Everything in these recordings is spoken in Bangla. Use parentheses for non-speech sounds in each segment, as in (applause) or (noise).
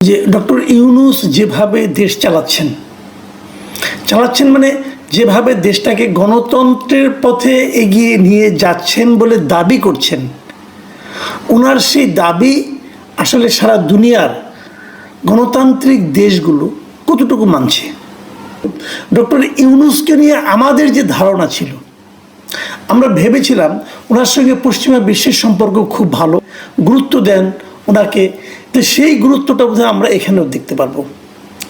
যে ডক্টর ইউনুস যেভাবে দেশ চালাচ্ছেন চালাচ্ছেন মানে যেভাবে দেশটাকে গণতন্ত্রের পথে এগিয়ে নিয়ে যাচ্ছেন বলে দাবি করছেন ওনার সেই দাবি আসলে সারা দুনিয়ার গণতান্ত্রিক দেশগুলো কতটুকু মানছে? ডক্টর ইউনুসকে নিয়ে আমাদের যে ধারণা ছিল, আমরা ভেবেছিলাম ওনার সঙ্গে পশ্চিমা বিশ্বের সম্পর্ক খুব ভালো, গুরুত্ব দেন ওনাকে তো সেই গুরুত্বটা বোধহয় আমরা এখানেও দেখতে পারব।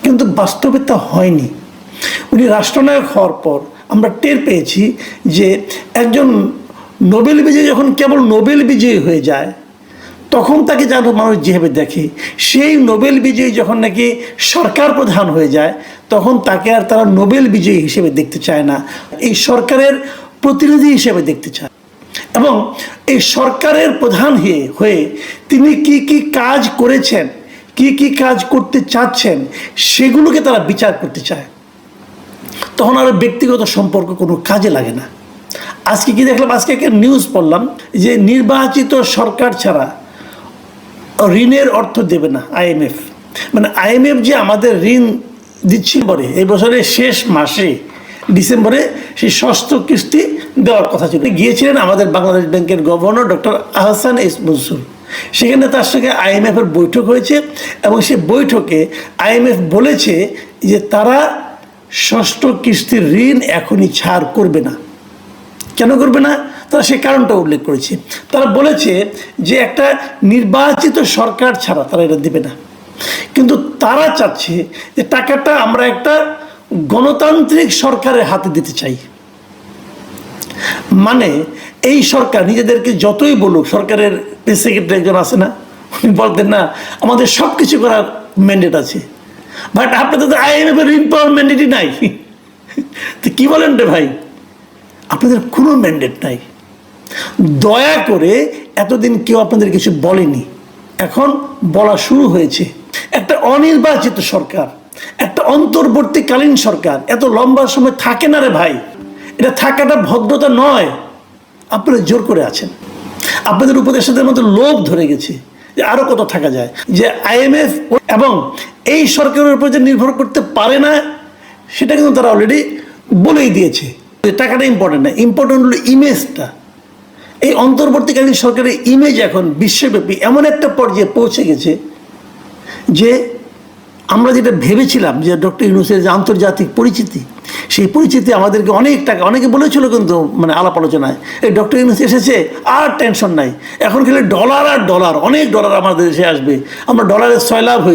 কিন্তু বাস্তবে তা হয়নি। উনি রাষ্ট্রনায়ক হওয়ার পর আমরা টের পেয়েছি যে একজন নোবেল বিজয়ী যখন কেবল নোবেল বিজয়ী হয়ে যায়, তখন তাকে যেন মানুষ যেভাবে দেখে, সেই নোবেল বিজয়ী যখন নাকি সরকার প্রধান হয়ে যায়, তখন তাকে আর তারা নোবেল বিজয়ী হিসেবে দেখতে চায় না। এই সরকারের প্রতিনিধি হিসেবে দেখতে চায়। এবং এই সরকারের প্রধান হয়ে তিনি কি কি কাজ করেছেন, কি কি কাজ করতে চাচ্ছেন, সেগুলোকে তারা বিচার করতে চায়। তখন আর ব্যক্তিগত সম্পর্ক কোনো কাজে লাগে না। আজকে কি দেখলাম? আজকে একটা নিউজ পড়লাম যে নির্বাচিত সরকার ছাড়া ঋণের অর্থ দেবে না আইএমএফ মানে আইএমএফ যে আমাদের ঋণ দিচ্ছিল পরে, এই বছরের শেষ মাসে ডিসেম্বরে সেই ষষ্ঠ কিস্তি দেওয়ার কথা ছিল। গিয়েছিলেন আমাদের বাংলাদেশ ব্যাংকের governor doctor Ahsan S Mansur. সেখানে তার সঙ্গে আইএমএফের বৈঠক হয়েছে এবং সে বৈঠকে আইএমএফ বলেছে যে তারা ষষ্ঠ কিস্তির ঋণ এখনই ছাড় করবে না। কেন করবে না? তারা সে কারণটা উল্লেখ করেছে। তারা বলেছে যে একটা নির্বাচিত সরকার ছাড়া তারা এটা দেবে না। কিন্তু তারা চাচ্ছে যে টাকাটা আমরা একটা গণতান্ত্রিক সরকারের হাতে দিতে চাই। মানে এই সরকার নিজেদেরকে যতই বলুক, সরকারের প্রেস সেক্রেটারি একজন আছে না, উনি বলতেন, না, আমাদের সব কিছু করার ম্যান্ডেট আছে। বাট আপনাদের তো আইএমএফ এর ঋণ পাওয়ার ম্যান্ডেটই নাই। (laughs) তো কী বলেন রে ভাই? আপনাদের কোনো ম্যান্ডেট নাই। দয়া করে এতদিন কেউ আপনাদের কিছু বলেনি। এখন বলা শুরু হয়েছে। একটা অনির্বাচিত সরকার অন্তর্বর্তীকালীন সরকার। এত লম্বা সময় থাকে না রে ভাই। এটা থাকাটা ভদ্রতা নয়। আপনারা জোর করে আছেন। আপনাদের উপদেষ্টাদের মধ্যে লোভ ধরে গেছে যে আরও কত থাকা যায়। যে আইএমএফ এবং এই সরকারের উপর যে নির্ভর করতে পারে না, সেটা কিন্তু তারা অলরেডি বলেই দিয়েছে। টাকাটা ইম্পর্টেন্ট না ইম্পর্টেন্ট হলো ইমেজটা এই অন্তর্বর্তীকালীন সরকারের ইমেজ এখন বিশ্বব্যাপী এমন একটা পর্যায়ে পৌঁছে গেছে যে আমরা যেটা ভেবেছিলাম যে ডক্টর ইউনুসের যে আন্তর্জাতিক পরিচিতি, সেই পরিচিতি আমাদেরকে অনেক টাকা, অনেকে বলেছিল কিন্তু মানে আলাপ আলোচনায়, এই ডক্টর ইউনুস এসেছে, আর টেনশন নাই। এখন খেলে ডলার আর ডলার অনেক ডলার আমাদের দেশে আসবে। আমরা ডলারের সয়লাভ হয়ে যাবে